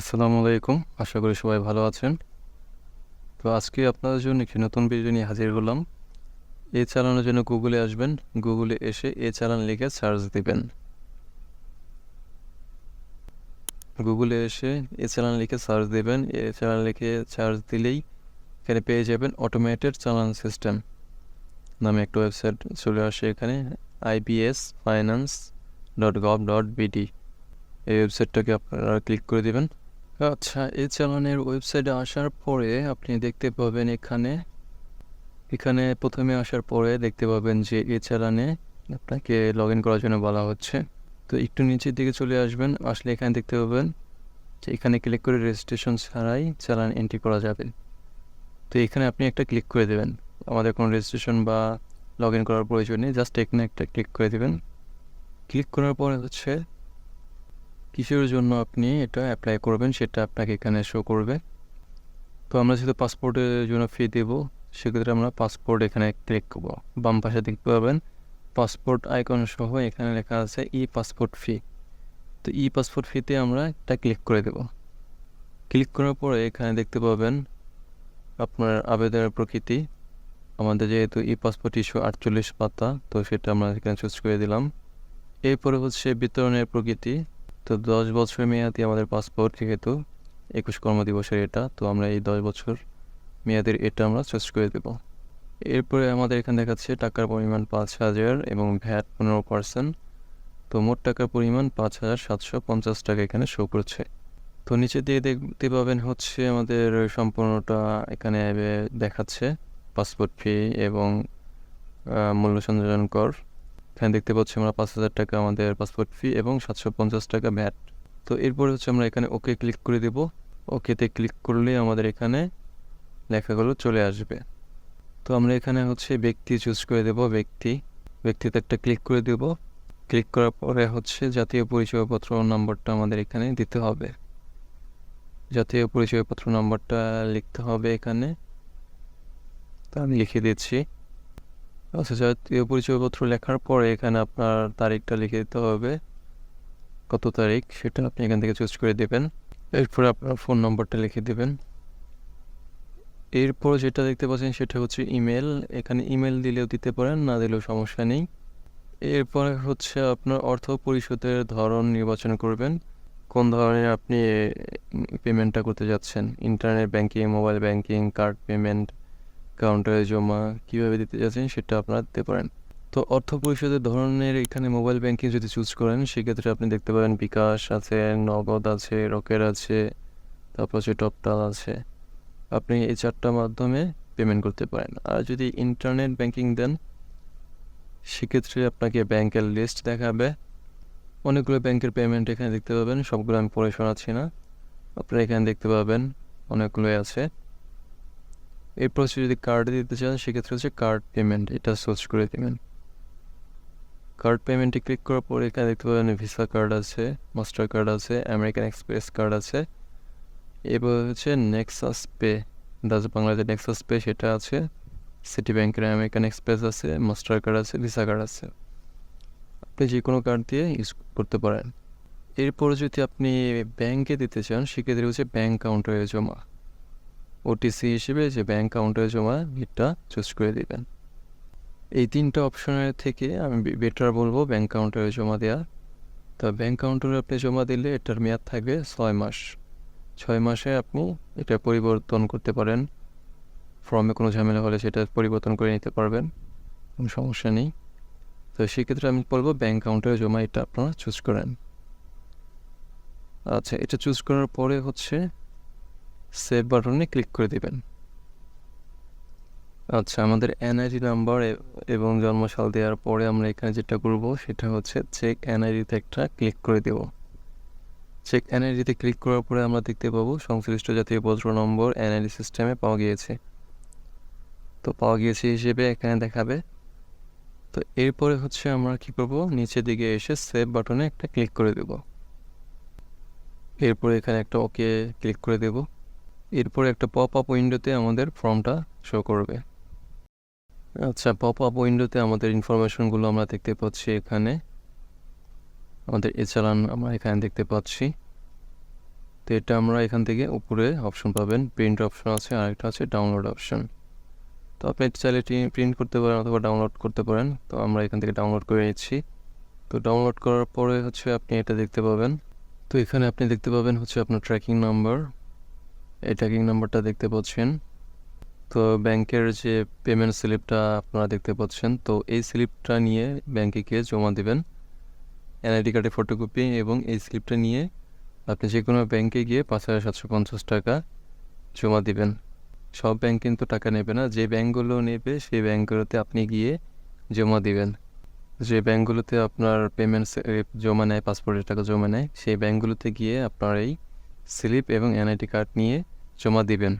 আসসালামু আলাইকুম, আশা করি সবাই ভালো আছেন। তো আজকে আপনাদের জন্য একটি নতুন ভিডিও নিয়ে হাজির হলাম। এ চালানোর জন্য গুগলে আসবেন। গুগলে এসে এ চালান লিখে সার্চ দিবেন। গুগলে এসে এ চালান লিখে সার্চ দিবেন। এ চালান লিখে সার্চ দিলেই এখানে পেয়ে যাবেন অটোমেটেড চালান সিস্টেম নামে একটা ওয়েবসাইট চলে আসে এখানে IBS finance dot gov dot BD এই ওয়েবসাইটটাকে আপনারা ক্লিক করে দিবেন। আচ্ছা এই চালানের ওয়েবসাইটে আসার পরে আপনি দেখতে পাবেন এখানে এখানে প্রথমে আসার পরে দেখতে পাবেন যে এই চালানে আপনাকে লগ ইন করার জন্য বলা হচ্ছে। তো একটু নিচের দিকে চলে আসবেন, আসলে এখানে দেখতে পাবেন যে এখানে ক্লিক করে রেজিস্ট্রেশন ছাড়াই চালান এন্ট্রি করা যাবে। তো এখানে আপনি একটা ক্লিক করে দেবেন। আমাদের কোনো রেজিস্ট্রেশন বা লগ ইন করার প্রয়োজন নেই, জাস্ট এখানে একটা ক্লিক করে দেবেন। ক্লিক করার পরে হচ্ছে কিসের জন্য আপনি এটা অ্যাপ্লাই করবেন সেটা আপনাকে এখানে শো করবে। তো আমরা যেহেতু পাসপোর্টের জন্য ফি দেব, সেক্ষেত্রে আমরা পাসপোর্ট এখানে ক্লিক করব। বাম পাশে দেখতে পাবেন পাসপোর্ট আইকন সহ এখানে লেখা আছে ই পাসপোর্ট ফি তো ই পাসপোর্ট ফিতে আমরা এটা ক্লিক করে দেব। ক্লিক করার পরে এখানে দেখতে পাবেন, আপনার আবেদনের প্রকৃতি। আমাদের যেহেতু ই পাসপোর্ট ইস্যু আটচল্লিশ পাতা, তো সেটা আমরা এখানে চুজ করে দিলাম। এরপরে হচ্ছে বিতরণের প্রকৃতি। তো দশ বছর মেয়াদি আমাদের পাসপোর্ট, যেহেতু একুশ কর্মদিবসের এটা, তো আমরা এই দশ বছর মেয়াদের এটা আমরা চুজ করে দেব। এরপরে আমাদের এখানে দেখাচ্ছে টাকার পরিমাণ পাঁচ হাজার এবং ভ্যাট পনেরো পার্সেন্ট। তো মোট টাকার পরিমাণ পাঁচ হাজার সাতশো পঞ্চাশ টাকা এখানে শো করছে। তো নিচে দিয়ে দেখতে পাবেন হচ্ছে আমাদের সম্পূর্ণটা এখানে দেখাচ্ছে পাসপোর্ট ফি এবং মূল্য সংযোজন কর। এখানে দেখতে পাচ্ছি আমরা পাঁচ হাজার টাকা আমাদের পাসপোর্ট ফি এবং সাতশো পঞ্চাশ টাকা ভ্যাট তো এরপরে হচ্ছে আমরা এখানে ওকে ক্লিক করে দেব। ওকেতে ক্লিক করলে আমাদের এখানে লেখাগুলো চলে আসবে। তো আমরা এখানে হচ্ছে ব্যক্তি চুজ করে দেব, ব্যক্তি। ব্যক্তিতে একটা ক্লিক করে দেব। ক্লিক করার পরে হচ্ছে জাতীয় পরিচয়পত্র নম্বরটা আমাদের এখানে দিতে হবে। জাতীয় পরিচয়পত্র নম্বরটা লিখতে হবে এখানে। তা আমি লিখে দিচ্ছি। আচ্ছা জাতীয় পরিচয়পত্র লেখার পরে এখানে আপনার তারিখটা লিখে দিতে হবে। কত তারিখ? সেটা আপনি এখান থেকে চুজ করে দেবেন। এরপরে আপনার ফোন নম্বরটা লিখে দেবেন। এরপর যেটা দেখতে পাচ্ছেন সেটা হচ্ছে ইমেল এখানে ইমেল দিলেও দিতে পারেন, না দিলেও সমস্যা নেই। এরপরে হচ্ছে আপনার অর্থ পরিশোধের ধরন নির্বাচন করবেন। কোন ধরনের আপনি পেমেন্টটা করতে যাচ্ছেন? Internet banking mobile banking card payment কাউন্টারে জমা কীভাবে দিতে যাচ্ছেন সেটা আপনারা দিতে পারেন। তো অর্থ পরিশোধের ধরনের এখানে মোবাইল ব্যাংকিং যদি চুজ করেন, সেক্ষেত্রে আপনি দেখতে পাবেন বিকাশ আছে, নগদ আছে, রকেট আছে, তারপর হচ্ছে টপটাল আছে। আপনি এই চারটার মাধ্যমে পেমেন্ট করতে পারেন। আর যদি ইন্টারনেট ব্যাংকিং দেন, সেক্ষেত্রে আপনাকে ব্যাংকের লিস্ট দেখাবে। অনেকগুলো ব্যাংকের পেমেন্ট এখানে দেখতে পাবেন, সবগুলো আমি পড়ে শোনাচ্ছি না। আপনারা এখানে দেখতে পাবেন, অনেকগুলোই আছে। এরপর হচ্ছে যদি কার্ডে দিতে চান, সেক্ষেত্রে হচ্ছে কার্ড পেমেন্ট এটা সোচ করে দেবেন। কার্ড পেমেন্টে ক্লিক করার পর এখানে দেখতে পাবেন ভিসা কার্ড আছে মাস্টার কার্ড আছে আমেরিকান এক্সপ্রেস কার্ড আছে। এবার হচ্ছে Nexus Pay Dutch Bangladesh Nexus Pay সেটা আছে। সিটি ব্যাংকের আমেরিকান এক্সপ্রেস আছে মাস্টার কার্ড আছে ভিসা কার্ড আছে। আপনি যে কোনো কার্ড দিয়ে ইউজ করতে পারেন। এরপরে যদি আপনি ব্যাংকে দিতে চান, সেক্ষেত্রে হচ্ছে ব্যাংক কাউন্টারে জমা। ওটিসি হিসেবে যে ব্যাঙ্ক কাউন্টারে জমা এটা চুজ করে দিবেন। এই তিনটা অপশনের থেকে আমি বেটার বলব ব্যাংক কাউন্টারে জমা দেওয়া। তো ব্যাংক কাউন্টারে আপনি জমা দিলে এটার মেয়াদ থাকবে ছয় মাস। ছয় মাসে আপনি এটা পরিবর্তন করতে পারেন। ফর্মে কোনো ঝামেলা হলে সেটা পরিবর্তন করে নিতে পারবেন। কোনো সমস্যা নেই। তো সেক্ষেত্রে আমি বলব ব্যাঙ্ক কাউন্টারে জমা এটা আপনারা চুজ করেন। আচ্ছা এটা চুজ করার পরে হচ্ছে সেভ বাটনে ক্লিক করে দিবেন। আচ্ছা আমাদের এনআইডি নাম্বার এবং জন্মসাল দেওয়ার পরে আমরা এখানে যেটা করব, সেটা হচ্ছে চেক এনআইডিতে একটা ক্লিক করে দেব। চেক এনআইডিতে ক্লিক করার পরে আমরা দেখতে পাবো, সংশ্লিষ্ট জাতীয় পত্র নম্বর এনআইডি সিস্টেমে পাওয়া গিয়েছে। তো পাওয়া গিয়েছে হিসেবে এখানে দেখাবে। তো এরপরে হচ্ছে আমরা কি করব, নিচের দিকে এসে সেভ বাটনে একটা ক্লিক করে দেব। এরপরে এখানে একটা ওকে ক্লিক করে দেব। এরপরে একটা পপ আপ উইন্ডোতে আমাদের ফর্মটা শো করবে। আচ্ছা পপ আপ উইন্ডোতে আমাদের ইনফরমেশনগুলো আমরা দেখতে পাচ্ছি এখানে। আমাদের এ চালান আমরা এখানে দেখতে পাচ্ছি। তো এটা আমরা এখান থেকে উপরে অপশন পাবেন প্রিন্ট অপশন আছে আর একটা আছে ডাউনলোড অপশন তো আপনি চাইলে প্রিন্ট করতে পারেন অথবা ডাউনলোড করতে পারেন। তো আমরা এখান থেকে ডাউনলোড করে নিচ্ছি। তো ডাউনলোড করার পরে হচ্ছে আপনি এটা দেখতে পাবেন। তো এখানে আপনি দেখতে পাবেন হচ্ছে আপনার ট্র্যাকিং নাম্বার এই ট্র্যাকিং নাম্বারটা দেখতে পাচ্ছেন। তো ব্যাংকের যে পেমেন্ট স্লিপটা আপনারা দেখতে পাচ্ছেন, তো এই স্লিপটা নিয়ে ব্যাংকে গিয়ে জমা দেবেন। এনআইডি কার্ডের ফটোকপি এবং এই স্লিপটা নিয়ে আপনি যে কোনো ব্যাংকে গিয়ে পাঁচ হাজার সাতশো পঞ্চাশ টাকা জমা দিবেন। সব ব্যাংক কিন্তু টাকা নেবে না, যে ব্যাংকগুলো নেবে সেই ব্যাংকগুলোতে আপনি গিয়ে জমা দিবেন। যে ব্যাংকগুলোতে আপনার পেমেন্ট জমা নেয় পাসপোর্টের টাকা জমা নেয়, সেই ব্যাংকগুলোতে গিয়ে আপনার এই স্লিপ এবং এনআইটি কার্ড নিয়ে জমা দিবেন।